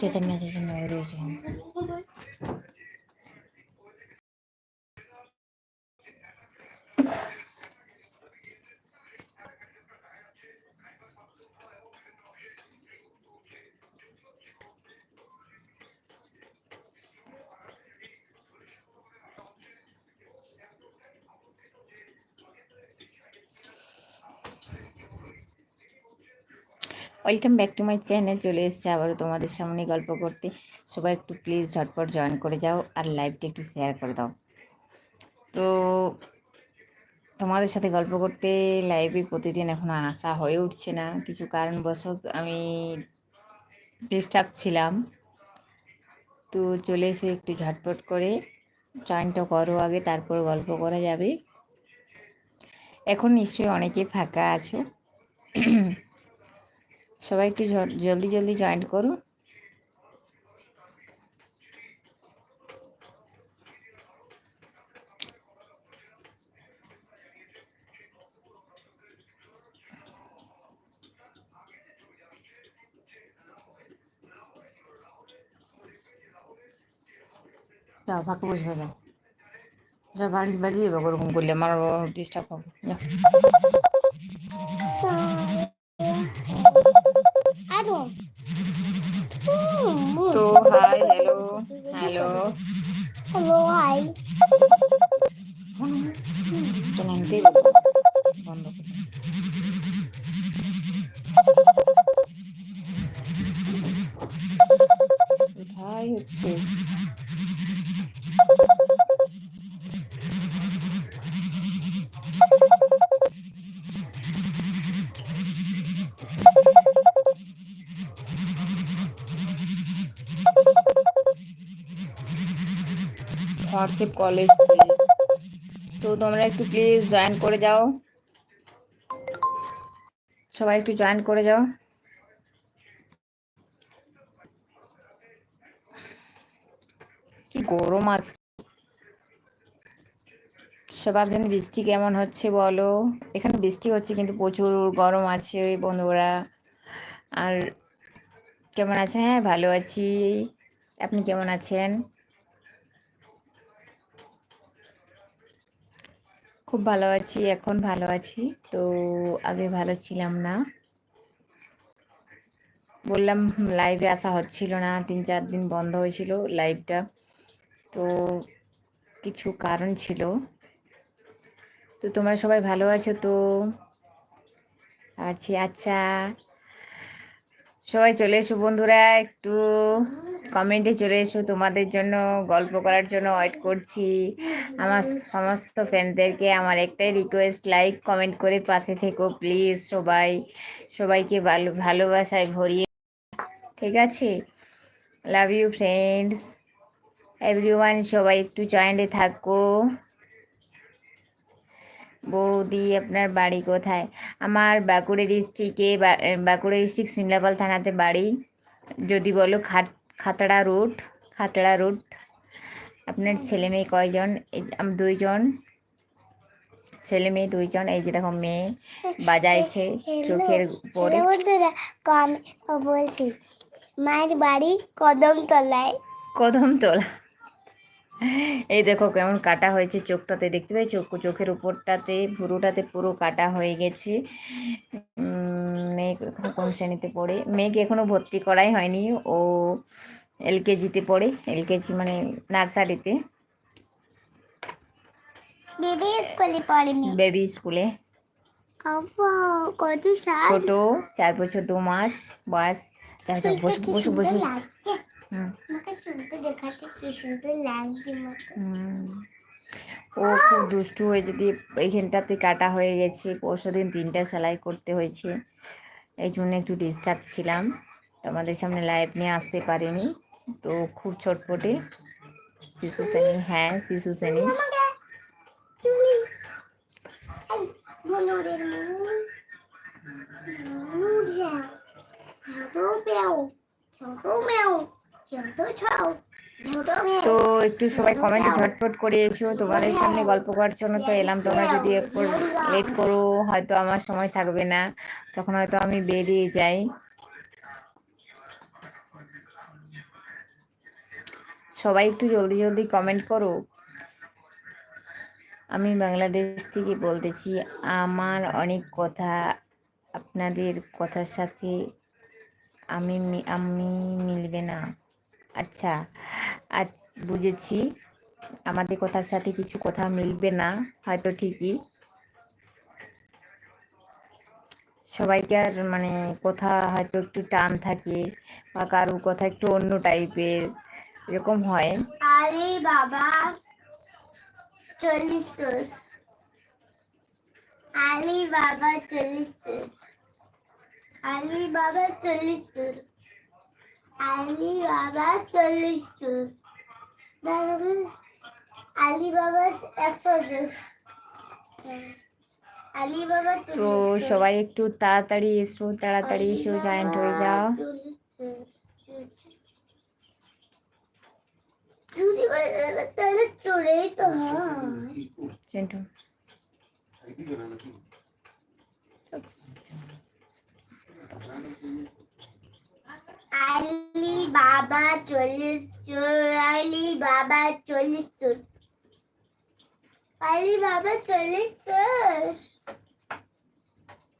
চেঁচান না চেঁচান না বেরিয়ে গেছে welcome back to my channel চলে এসেছে আবারও তোমাদের সামনে গল্প করতে। সবাই একটু প্লিজ ঝটপট জয়েন করে যাও আর লাইভটা একটু শেয়ার করে দাও। তো তোমাদের সাথে গল্প করতে লাইভে প্রতিদিন এখন আসা হয়ে উঠছে না। কিছু কারণবশত আমি ডিস্টার্ব ছিলাম। তো চলে এসো একটু ঝটপট করে। জয়েনটা করো আগে, তারপর গল্প করা যাবে। এখন নিশ্চয়ই অনেকে ফাঁকা আছো। সবাই একটু জলদি জলদি জয়েন করো যাও ফাঁকা যা বাড়ি বাজিয়ে যাব ওরকম করলে আমার ডিস্টার্ব হবে। তো hi hello hello hello WhatsApp call এসছে তো তোমরা একটু প্লিজ জয়েন করে যাও। সবাই একটু জয়েন করে যাও। কি গরম আছে সবার দিন বৃষ্টি কেমন হচ্ছে বলো? এখানে বৃষ্টি হচ্ছে কিন্তু প্রচুর গরম আছে ওই বন্ধুরা। আর কেমন আছেন? হ্যাঁ ভালো আছি। আপনি কেমন আছেন? খুব ভালো আছি, এখন ভালো আছি। তো আগে ভালো ছিলাম না। বললাম লাইভে আসা হচ্ছিল না, তিন চার দিন বন্ধ হয়েছিল লাইভটা তো কিছু কারণ ছিল। তো তোমরা সবাই ভালো আছো তো? আছি আচ্ছা। সবাই চলে এসো বন্ধুরা, একটু কমেন্টে চলে এসো। তোমাদের জন্য গল্প করার জন্য ওয়েট করছি। আমার সমস্ত ফ্যানদেরকে আমার একটাই রিকোয়েস্ট লাইক কমেন্ট করে পাশে থেকো প্লিজ সবাই। সবাইকে ভালো, ভালোবাসায় ভরিয়ে। ঠিক আছে? লাভ ইউ ফ্রেন্ডস এভরিওয়ান সবাই একটু জয়েন্টে থাকো। বৌদি, আপনার বাড়ি কোথায়? আমার বাঁকুড়া ডিস্ট্রিক্টে বাঁকুড়া ডিস্ট্রিক্ট সিমলাপাল থানাতে বাড়ি। যদি বলো খাট খাতড়া রুট খাতড়া রুট। আপনার ছেলে মেয়ে কয়জন? দুইজন। ছেলে মেয়ে দুইজন এই যে দেখো মেয়ে বাজাইছে চোখের পরে বলছি মায়ের বাড়ি কদম তলায় কদম তোলা এই দেখো কেমন কাটা হয়েছে চোখটাতে দেখতে পাই চোখ চোখের উপরটাতে পুরোটাতে পুরো কাটা হয়ে গেছে। মেয়ে কোন শ্রেণীতে পড়ে? মেয়েকে এখনও ভর্তি করাই হয়নি। ও এলকেজিতে পড়ে এলকেজি মানে নার্সারিতে। বেবি স্কুলে পড়ে বেবি স্কুলে। কত ছোট চার বছর দু মাস বয়স। বসে বসে বসে। ও খুব দুষ্টু হয়েছে দিয়ে এইখানটাতে কাটা হয়ে গেছে। পরশু দিন তিনটা সেলাই করতে হয়েছে। এই জন্য একটু ডিস্টার্ব ছিলাম। তোমাদের সামনে লাইভ নিয়ে আসতে পারিনি। তো খুব ছটপটে। শিশু শ্রেণি হ্যাঁ শিশু শ্রেণি। তো একটু সবাই কমেন্টে ঝটপট করে এসো তোমাদের সামনে গল্প করার জন্য তো এলাম। তোমরা যদি একটু লেট করো, হয়তো আমার সময় থাকবে না। তখন হয়তো আমি বেরিয়ে যাই। সবাই একটু জলদি জলদি কমেন্ট করো। আমি বাংলাদেশ থেকে বলতেছি, আমার অনেক কথা আপনাদের কথার সাথে আমি আমি মিলবে না। আচ্ছা আজ বুঝেছি। আমাদের কথার সাথে কিছু কথা মিলবে না, হয়তো ঠিকই। সবাইকে আর মানে কথা হয়তো একটু টান থাকে বা কারোর কথা একটু অন্য টাইপের এরকম হয়। আরে বাবা, চল্লিশ আলি বাবা, চল্লিশ আলি বাবা, চল্লিশ চোর আলি বাবা চল্লিশ চোর তারপরে আলি বাবা একশো চোর আলি বাবা তো চল্লিশ। চোর। সবাই একটু তাড়াতাড়ি এসো তাড়াতাড়ি এসো জয়েন্ট হয়ে যাও। চল্লিশ চোর, চোর। চুরি করে তাহলে- তাহলে চোরেই তো হয়। আলি বাবা চল্লিশ চোর আলি বাবা চল্লিশ চোর। আলি বাবা চল্লিশ চোর।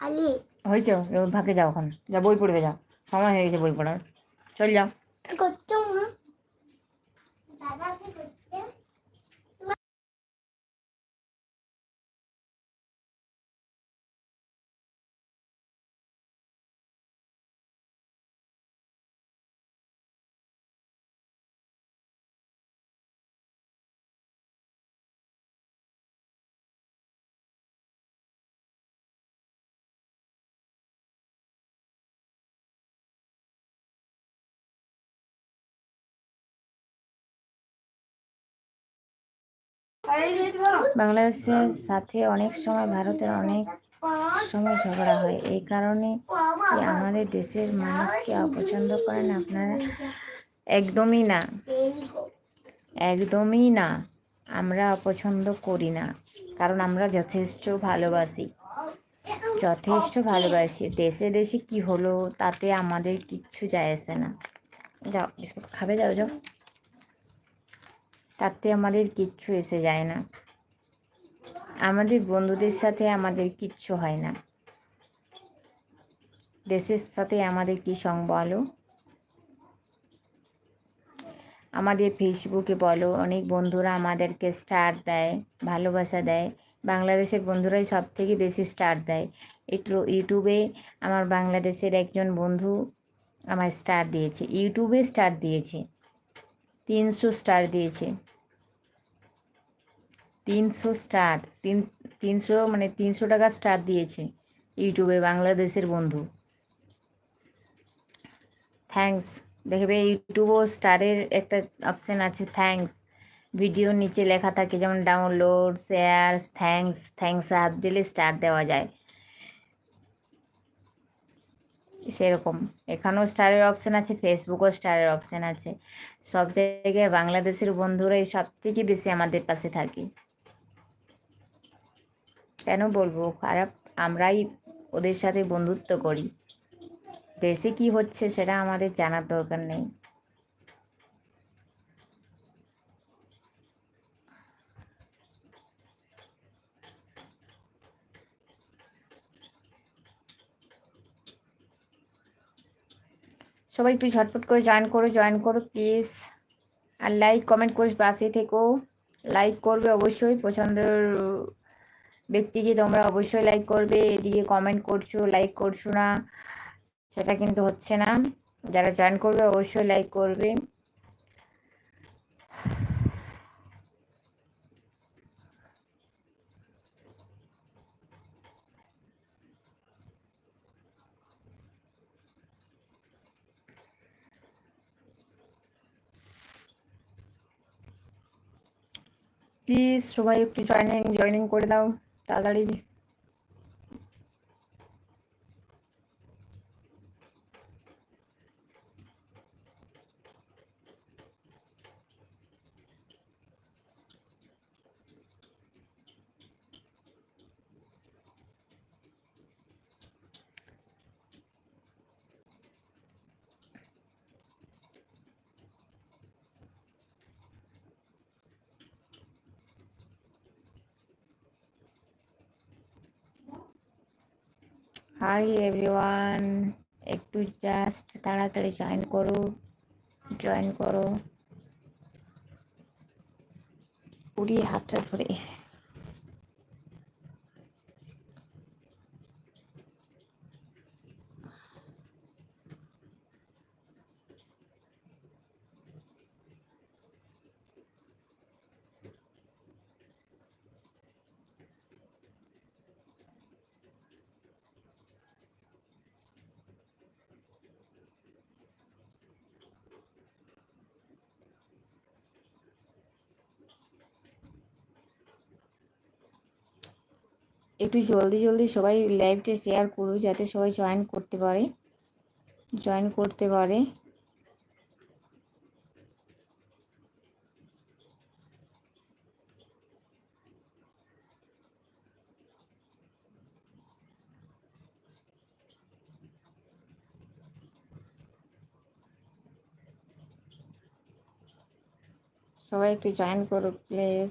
আলি। হয়েছে ফাঁকে ভাগে যাও এখন। যা বই পড়বে যাও সময় হয়ে গেছে বই পড়ার। চল যাও। করছ? বাংলাদেশের সাথে অনেক সময় ভারতের অনেক সময় ঝগড়া হয়। এই কারণে আমাদের দেশের মানুষকে অপছন্দ করেন আপনারা একদমই না। একদমই না। আমরা অপছন্দ করি না। কারণ আমরা যথেষ্ট ভালোবাসি। যথেষ্ট ভালোবাসি। দেশে দেশে কি হলো তাতে আমাদের কিচ্ছু যায় আসে না। যাও, বিস্কুট খাবে? যাও যাও। তাতে আমাদের কিচ্ছু এসে যায় না। আমাদের বন্ধুদের সাথে আমাদের কিচ্ছু হয় না। দেশের সাথে আমাদের কি সং বলো আমাদের ফেসবুকে বলো, অনেক বন্ধুরা আমাদেরকে স্টার দেয়, ভালোবাসা দেয়। বাংলাদেশের বন্ধুরাই সব থেকে বেশি স্টার দেয়। একটু ইউটিউবে আমার বাংলাদেশের একজন বন্ধু আমার স্টার দিয়েছে, ইউটিউবে স্টার দিয়েছে। তিনশো স্টার দিয়েছে। তিনশো স্টার তিন, তিনশো মানে তিনশো টাকা স্টার দিয়েছে ইউটিউবে বাংলাদেশের বন্ধু। থ্যাঙ্কস দেখবে ইউটিউবও স্টারের একটা অপশান আছে থ্যাঙ্কস ভিডিও নিচে লেখা থাকে, যেমন ডাউনলোড শেয়ার থ্যাঙ্কস থ্যাঙ্কস হাত দিলে স্টার দেওয়া যায়। সেরকম। এখানেও স্টারের অপশান আছে ফেসবুকও স্টারের অপশান আছে। সব জায়গায় বাংলাদেশের বন্ধুরাই সব থেকে বেশি আমাদের পাশে থাকে। কেন বলব? খারাপ, আমরাই ওদের সাথে বন্ধুত্ব করি। দেশে কি হচ্ছে সেটা আমাদের জানার দরকার নেই। সবাই একটু ঝটপট করে জয়েন করো জয়েন করো প্লিজ আর লাইক কমেন্ট করে বাসে থেকো। লাইক করবে অবশ্যই, পছন্দের ব্যক্তিকে তোমরা অবশ্যই লাইক করবে। এদিকে কমেন্ট করছ লাইক করছ না, সেটা কিন্তু হচ্ছে না। যারা জয়েন করবে অবশ্যই লাইক করবে। প্লিজ সবাই একটু জয়নিং জয়নিং করে দাও তাড়াতাড়ি। হাই এভরিওয়ান একটু জাস্ট তাড়াতাড়ি জয়েন করো জয়েন করো। কুড়ি হাতটা ধরে। একটু জলদি জলদি সবাই লাইভটা শেয়ার করো যাতে সবাই জয়েন করতে পারে। জয়েন করতে পারে। সবাই একটু জয়েন করো প্লিজ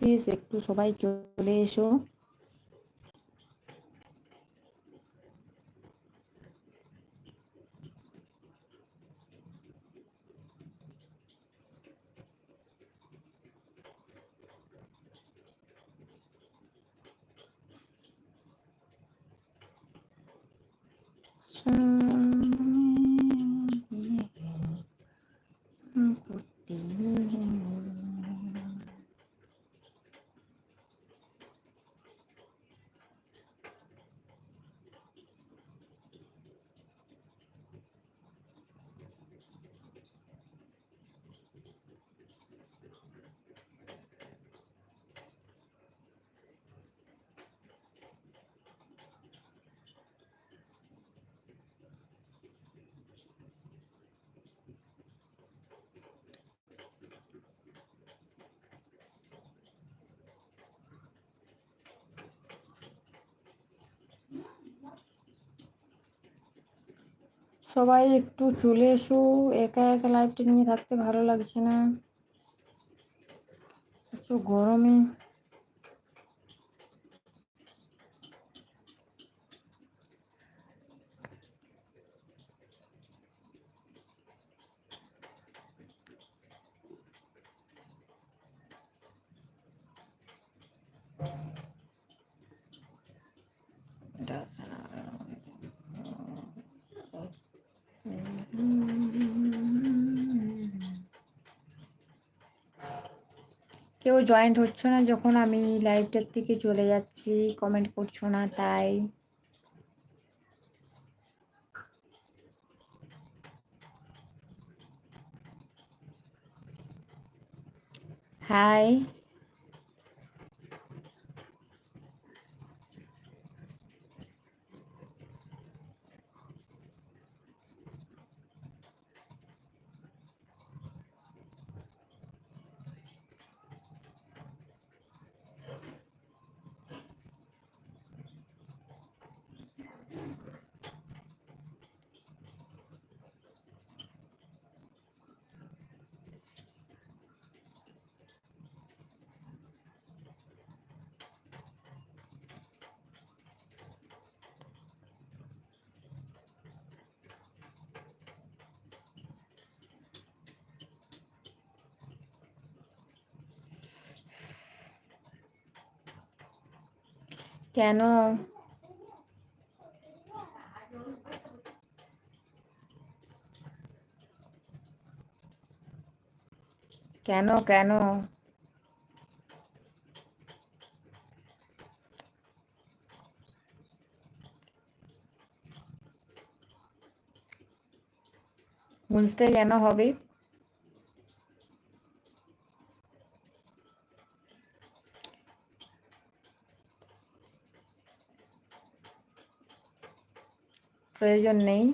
প্লিজ একটু সবাই চলে এসো সবাই একটু চলে এসো একা একা লাইভটা নিয়ে থাকতে ভালো লাগছে না। একটু গরমে। কেউ জয়েন্ট হচ্ছে না যখন আমি লাইভটার থেকে চলে যাচ্ছি কমেন্ট করছ না তাই। হাই কেন? কেন কেন? বুঝতে কেন হবে? প্রয়োজন নেই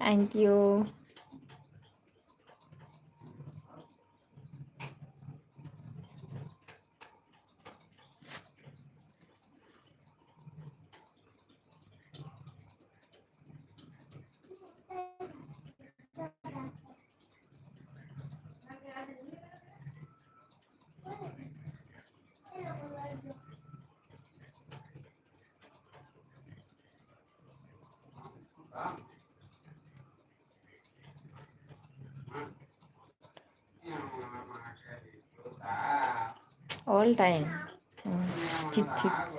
থ্যাংক ইউ অল টাইম ঠিক ঠিক বাই